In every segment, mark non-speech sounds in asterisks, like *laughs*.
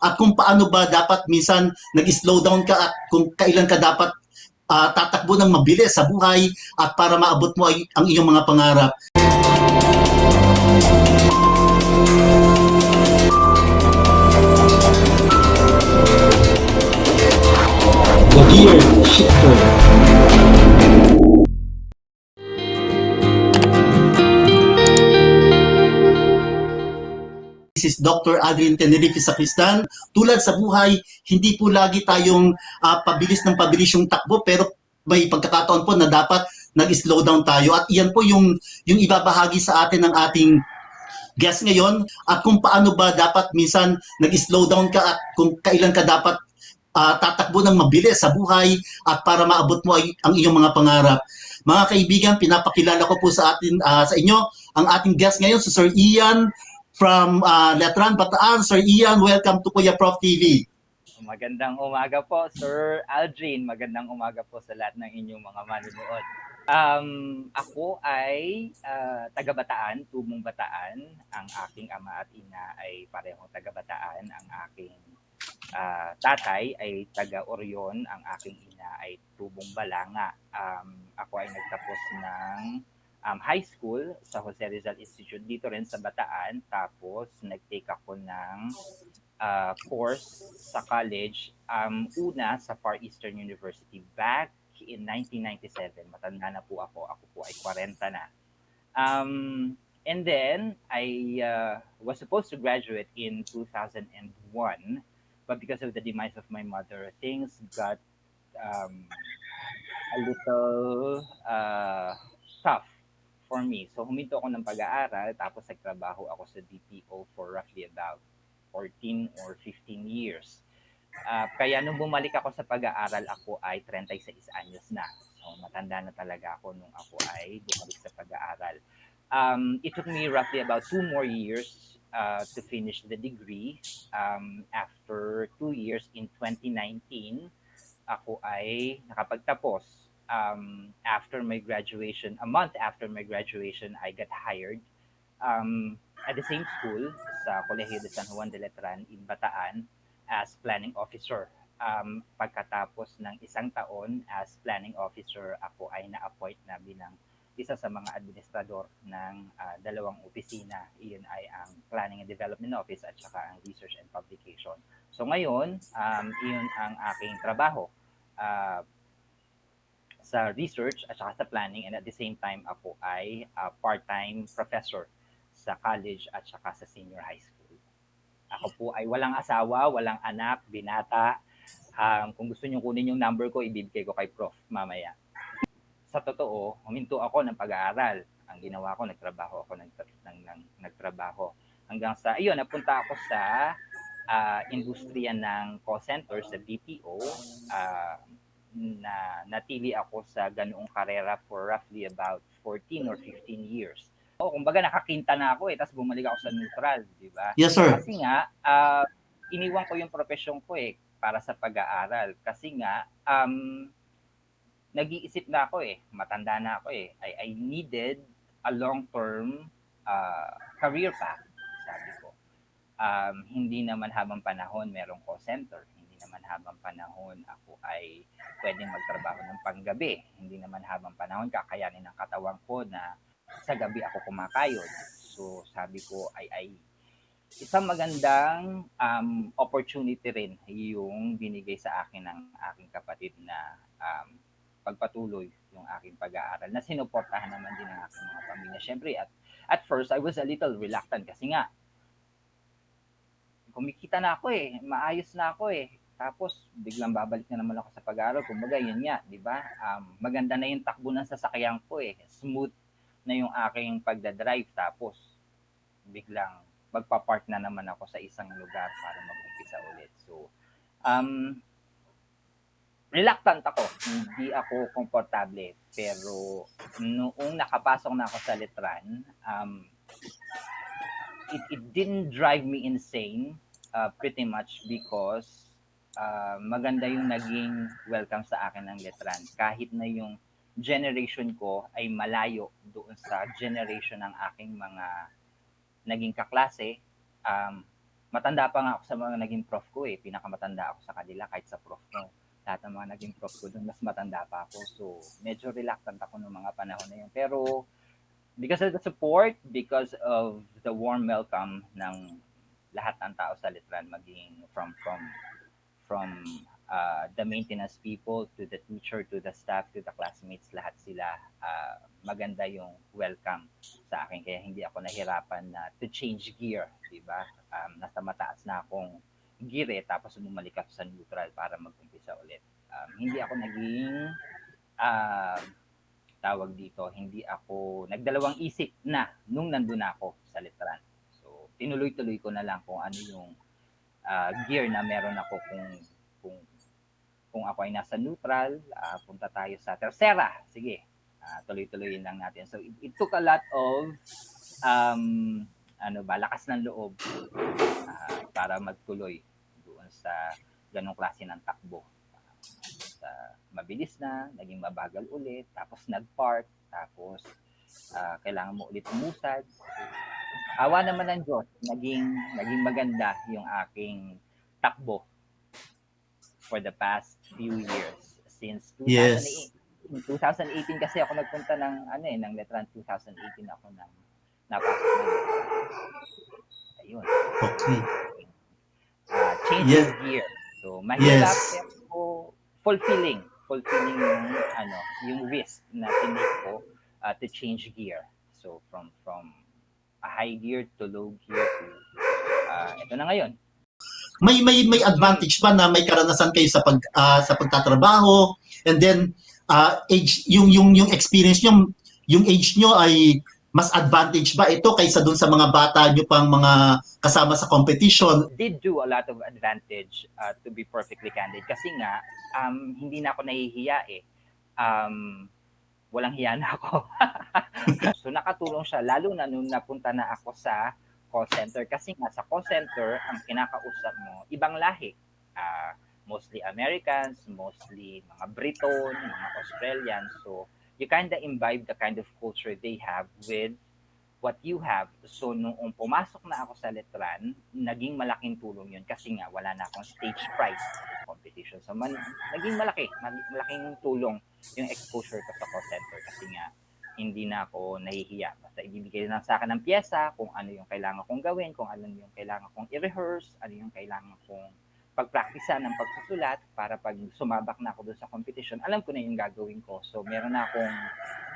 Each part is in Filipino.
at kung paano ba dapat minsan nag-slow down ka at kung kailan ka dapat ah, tatakbo ng mabilis sa buhay at para maabot mo ay, ang iyong mga pangarap. The Gear Shifter. This is Dr. Adrian Tenerife Sacristan. Tulad sa buhay, hindi po lagi tayong ah, pabilis ng pabilis yung takbo pero may pagkakataon po na dapat nag-slow down tayo at iyan po yung yung ibabahagi sa atin ng ating guest ngayon at kung paano ba dapat minsan nag-slow down ka at kung kailan ka dapat ah, tatakbo ng mabilis sa buhay at para maabot mo ay, ang iyong mga pangarap. Mga kaibigan, pinapakilala ko po sa atin ah, sa inyo ang ating guest ngayon si Sir Ian from uh, Letran Bataan. Sir Ian, welcome to Kuya Prof TV. Magandang umaga po, Sir Aldrin. Magandang umaga po sa lahat ng inyong mga manunood. Um, ako ay ah, taga Bataan, tubong Bataan. Ang aking ama at ina ay parehong taga Bataan. Ang aking ah, tatay ay taga Orion. Ang aking ina ay tubong Balanga. Um, ako ay nagtapos ng um, high school sa Jose Rizal Institute dito rin sa Bataan. Tapos nag-take ako ng uh, course sa college. Um, una sa Far Eastern University back in 1997. Matanda na po ako. Ako po ay 40 na. Um, and then, I uh, was supposed to graduate in 2001. But because of the demise of my mother, things got um, a little uh, tough for me. So huminto ako ng pag-aaral tapos nagtrabaho ako sa DPO for roughly about 14 or 15 years. Ah, kaya nung bumalik ako sa pag-aaral, ako ay 36 anyos na. So matanda na talaga ako nung ako ay bumalik sa pag-aaral. Um, it took me roughly about two more years uh, to finish the degree. Um, after two years in 2019, ako ay nakapagtapos um, after my graduation, a month after my graduation, I got hired um, at the same school sa Colegio de San Juan de Letran in Bataan as planning officer. Um, pagkatapos ng isang taon as planning officer, ako ay na-appoint na bilang isa sa mga administrador ng ah, dalawang opisina. Iyon ay ang Planning and Development Office at saka ang Research and Publication. So ngayon, um, iyon ang aking trabaho. Ah, sa research at saka sa planning and at the same time ako ay ah, part-time professor sa college at saka sa senior high school. Ako po ay walang asawa, walang anak, binata. Um, kung gusto niyo kunin yung number ko, ibibigay ko kay Prof mamaya. Sa totoo, huminto ako ng pag-aaral. Ang ginawa ko, nagtrabaho ako ng, ng, ng nagtrabaho. Hanggang sa, ayun, napunta ako sa ah, industriya ng call center sa BPO. Ah, na natili ako sa ganoong karera for roughly about 14 or 15 years. O, kumbaga nakakinta na ako eh, tapos bumalik ako sa neutral, di ba? Yes, sir. Kasi nga, ah, iniwan ko yung profesyon ko eh, para sa pag-aaral. Kasi nga, um, nag-iisip na ako eh, matanda na ako eh. I, I needed a long-term ah, career path, sabi ko. Um, hindi naman habang panahon merong call center. Naman habang panahon ako ay pwedeng magtrabaho ng panggabi. Hindi naman habang panahon kakayanin ng katawan ko na sa gabi ako kumakayod. So sabi ko ay ay isang magandang um, opportunity rin yung binigay sa akin ng aking kapatid na um, pagpatuloy yung aking pag-aaral na sinuportahan naman din ng aking mga pamilya. Siyempre, at, at first, I was a little reluctant kasi nga, kumikita na ako eh, maayos na ako eh. Tapos, biglang babalik na naman ako sa pag-aaral. Kumbaga, yun nga, di ba? Um, maganda na yung takbo ng sasakyan ko eh. Smooth na yung aking pagdadrive. Tapos, biglang magpa-park na naman ako sa isang lugar para mag-umpisa ulit. So, um, reluctant ako. Hindi ako komportable. Pero, noong nakapasok na ako sa Letran, um, it, it didn't drive me insane uh, pretty much because uh, maganda yung naging welcome sa akin ng Letran. Kahit na yung generation ko ay malayo doon sa generation ng aking mga naging kaklase, um, matanda pa nga ako sa mga naging prof ko eh. Pinakamatanda ako sa kanila kahit sa prof ko. Lahat ng mga naging prof ko doon, mas matanda pa ako. So, medyo reluctant ako noong mga panahon na yun. Pero, because of the support, because of the warm welcome ng lahat ng tao sa Litran, maging from from from uh, the maintenance people to the teacher to the staff to the classmates lahat sila uh, maganda yung welcome sa akin. Kaya hindi ako nahirapan na to change gear di ba? Um, nasa mataas na akong gear eh, tapos bumalik ako sa neutral para mag-umpisa ulit. Um, hindi ako naging uh, tawag dito hindi ako nagdalawang isip na nung nandun ako sa Litran so tinuloy-tuloy ko na lang kung ano yung uh, gear na meron ako kung kung kung ako ay nasa neutral, uh, punta tayo sa tercera. Sige, uh, tuloy-tuloyin lang natin. So it, it took a lot of um, ano ba, lakas ng loob uh, para magtuloy doon sa ganong klase ng takbo. Uh, mabilis na, naging mabagal ulit, tapos nag-park, tapos uh, kailangan mo ulit umusad. Awa naman ng Diyos, naging, naging maganda yung aking takbo for the past few years since 2008. Yes. 2018 kasi ako nagpunta ng ano eh ng Letran 2018 ako nang napasok ng ayun Okay. uh, change Yes. of gear so mahirap Yes. pero fulfilling fulfilling yung ano yung risk na tinake ko uh, to change gear so from from a high gear to low gear to uh, ito na ngayon. May may may advantage ba na may karanasan kayo sa pag ah, sa pagtatrabaho? And then ah, age yung yung yung experience nyo yung age nyo ay mas advantage ba ito kaysa dun sa mga bata nyo pang mga kasama sa competition? Did do a lot of advantage uh, to be perfectly candid. Kasi nga um, hindi na ako nahihiya eh. Um, walang hiya na ako. *laughs* so nakatulong siya lalo na nung napunta na ako sa call center kasi nga sa call center ang kinakausap mo ibang lahi. Ah, mostly Americans, mostly mga Briton, mga Australians. So you kind of imbibe the kind of culture they have with what you have. So, noong pumasok na ako sa Letran, naging malaking tulong yun kasi nga wala na akong stage fright competition. So, man, naging malaki, mal- malaking tulong yung exposure ko sa call center kasi nga hindi na ako nahihiya. Basta ibibigay lang sa akin ng pyesa kung ano yung kailangan kong gawin, kung ano yung kailangan kong i-rehearse, ano yung kailangan kong pagpraktisa ng pagsusulat para pag sumabak na ako doon sa competition, alam ko na yung gagawin ko. So, meron na akong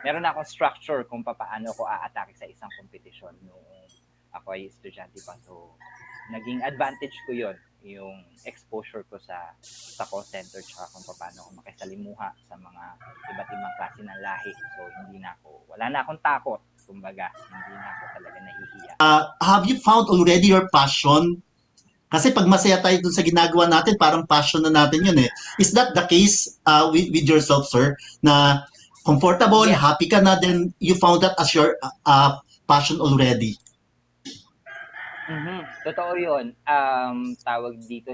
meron na akong structure kung paano ako a-atake sa isang competition noong ako ay estudyante pa. So, naging advantage ko yon yung exposure ko sa sa call center tsaka kung paano ako makisalimuha sa mga iba't ibang klase ng lahi. So, hindi na ako, wala na akong takot. Kumbaga, hindi na ako talaga nahihiya. Ah, have you found already your passion kasi pag masaya tayo dun sa ginagawa natin parang passion na natin yun eh is that the case ah, with, with yourself sir na comfortable Yes. happy ka na then you found that as your ah, passion already Mhm. Totoo 'yun. Um, tawag dito,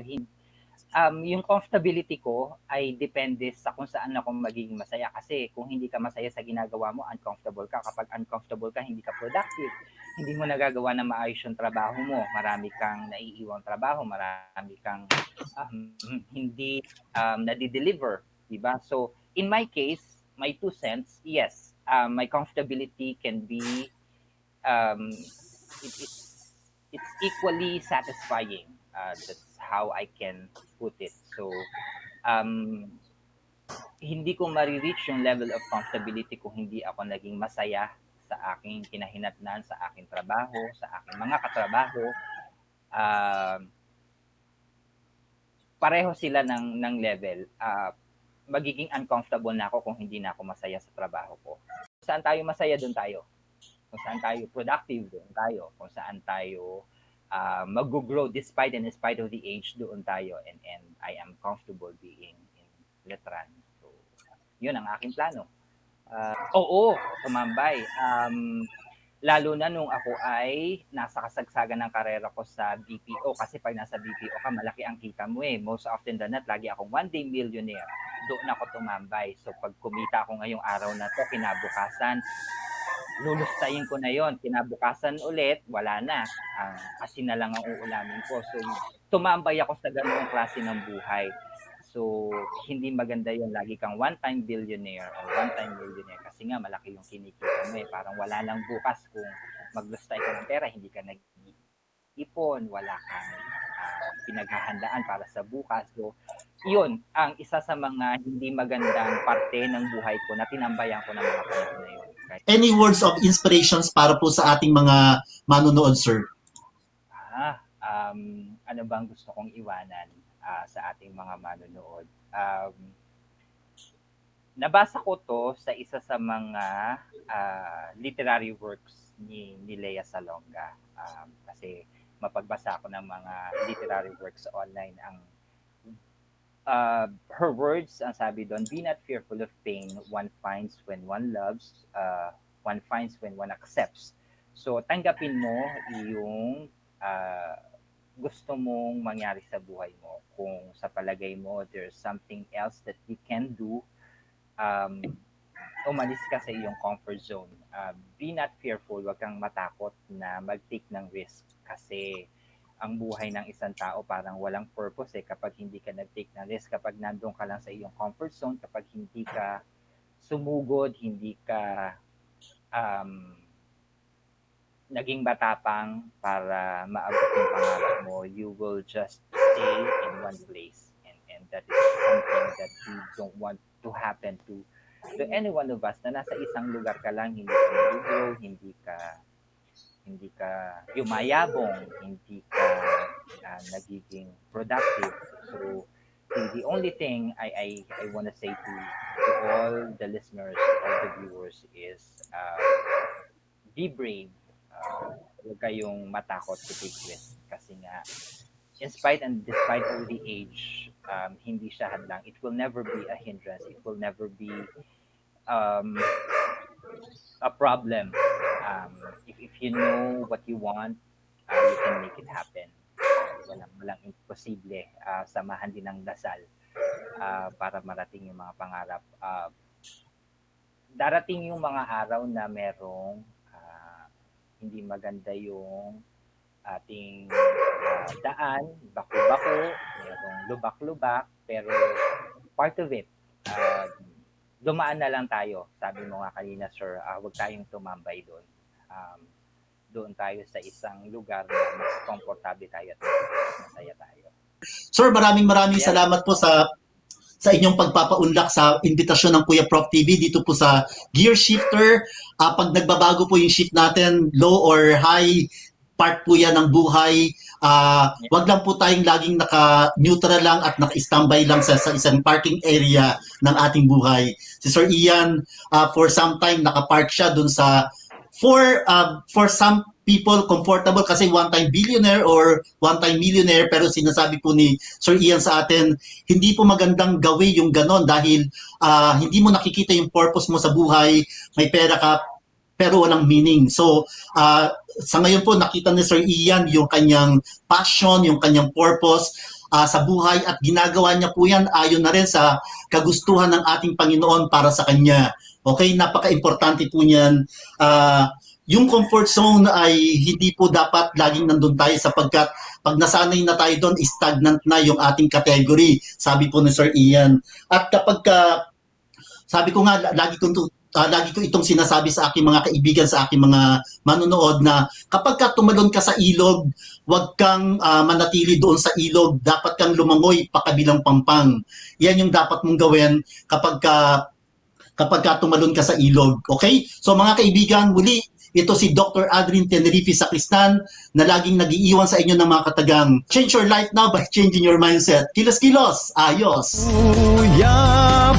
um, yung comfortability ko ay depende sa kung saan ako magiging masaya. Kasi kung hindi ka masaya sa ginagawa mo, uncomfortable ka. Kapag uncomfortable ka, hindi ka productive. Hindi mo nagagawa na maayos yung trabaho mo. Marami kang naiiwang trabaho, marami kang um, hindi um, nadi-deliver. Diba? So, in my case, my two cents, yes, um, my comfortability can be um, it, it's it's equally satisfying. Uh, that's how I can put it. So, um, hindi ko marireach yung level of comfortability kung hindi ako naging masaya sa aking kinahinatnan, sa aking trabaho, sa aking mga katrabaho. Um, pareho sila ng, ng level. Uh, magiging uncomfortable na ako kung hindi na ako masaya sa trabaho ko. Saan tayo masaya, doon tayo kung saan tayo productive, doon tayo. Kung saan tayo uh, mag-grow despite and in spite of the age, doon tayo. And, and I am comfortable being in Letran. So, yun ang aking plano. Uh, oo, tumambay. Um, lalo na nung ako ay nasa kasagsagan ng karera ko sa BPO. Kasi pag nasa BPO ka, malaki ang kita mo eh. Most often than not, lagi akong one day millionaire. Doon ako tumambay. So pag kumita ako ngayong araw na to, kinabukasan, lulustayin ko na yon kinabukasan ulit wala na. Ah, kasi na lang ang uulamin ko. So tumambay ako sa ganoong klase ng buhay. So hindi maganda yon lagi kang one time billionaire or one time millionaire. Kasi nga malaki yung kinikita mo eh. Parang wala lang bukas kung maglustay ka ng pera hindi ka nag-ipon wala kang ah, pinaghahandaan para sa bukas. So yun ang isa sa mga hindi magandang parte ng buhay ko na tinambayan ko ng mga panahon na yun Kaya- Any words of inspirations para po sa ating mga manonood, sir? Ah, um, ano bang gusto kong iwanan ah, sa ating mga manonood? Um, nabasa ko to sa isa sa mga ah, literary works ni, ni Lea Salonga. Um, kasi mapagbasa ako ng mga literary works online. Ang uh, her words, ang sabi doon, be not fearful of pain one finds when one loves, uh, one finds when one accepts. So, tanggapin mo yung ah, gusto mong mangyari sa buhay mo. Kung sa palagay mo, there's something else that you can do, um, umalis ka sa iyong comfort zone. Ah, be not fearful, wag kang matakot na mag-take ng risk kasi ang buhay ng isang tao parang walang purpose eh kapag hindi ka nag-take ng risk, kapag nandun ka lang sa iyong comfort zone, kapag hindi ka sumugod, hindi ka um, naging batapang para maabot yung pangarap mo, you will just stay in one place. And, and that is something that we don't want to happen to to any one of us na nasa isang lugar ka lang, hindi ka nag-grow, hindi ka hindi ka yumayabong, hindi ka ah, nagiging productive. So, the only thing I, I, I want to say to, to all the listeners, all the viewers is uh, be brave. Uh, huwag kayong matakot to take risk kasi nga in spite and despite of the age, um, hindi siya hadlang. It will never be a hindrance. It will never be um, a problem. Um, if, if you know what you want, uh, you can make it happen. Uh, walang, walang imposible. Uh, samahan din ng dasal uh, para marating yung mga pangarap. Uh, darating yung mga araw na merong uh, hindi maganda yung ating uh, daan, bako-bako, merong lubak-lubak, pero part of it, uh, dumaan na lang tayo. Sabi mo nga kanina, sir, uh, huwag tayong tumambay doon. Um, doon tayo sa isang lugar na mas komportable tayo at mas masaya tayo. Sir, maraming maraming Yeah. salamat po sa sa inyong pagpapaunlak sa imbitasyon ng Kuya Prof TV dito po sa Gear Shifter. Ah, pag nagbabago po yung shift natin, low or high, part po yan ng buhay. Ah, wag lang po tayong laging naka-neutral lang at naka-standby lang sa, sa isang parking area ng ating buhay. Si Sir Ian, ah, for some time, nakapark siya dun sa for ah, for some people comfortable kasi one-time billionaire or one-time millionaire pero sinasabi po ni Sir Ian sa atin hindi po magandang gawin yung ganon dahil ah, hindi mo nakikita yung purpose mo sa buhay may pera ka pero walang meaning. So ah, sa ngayon po nakita ni Sir Ian yung kanyang passion yung kanyang purpose ah, sa buhay at ginagawa niya po yan ayon na rin sa kagustuhan ng ating Panginoon para sa kanya. Okay napaka-importante po niyan. Ah, yung comfort zone ay hindi po dapat laging nandun tayo sapagkat pag nasanay na tayo doon, stagnant na yung ating category, sabi po ni Sir Ian. At kapag ka, sabi ko nga, la- lagi ko, ah, lagi ko itong sinasabi sa aking mga kaibigan, sa aking mga manonood na kapag ka tumalon ka sa ilog, huwag kang ah, manatili doon sa ilog, dapat kang lumangoy pakabilang pampang. Yan yung dapat mong gawin kapag ka kapag ka tumalon ka sa ilog. Okay? So mga kaibigan, muli, ito si Dr. Adrian Tenerife Sacristan na laging nag-iiwan sa inyo ng mga katagang change your life now by changing your mindset. Kilos-kilos, ayos! Kuya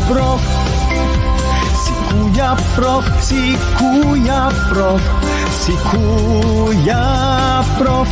Prof Si Kuya Prof Si Kuya Prof Si Kuya Prof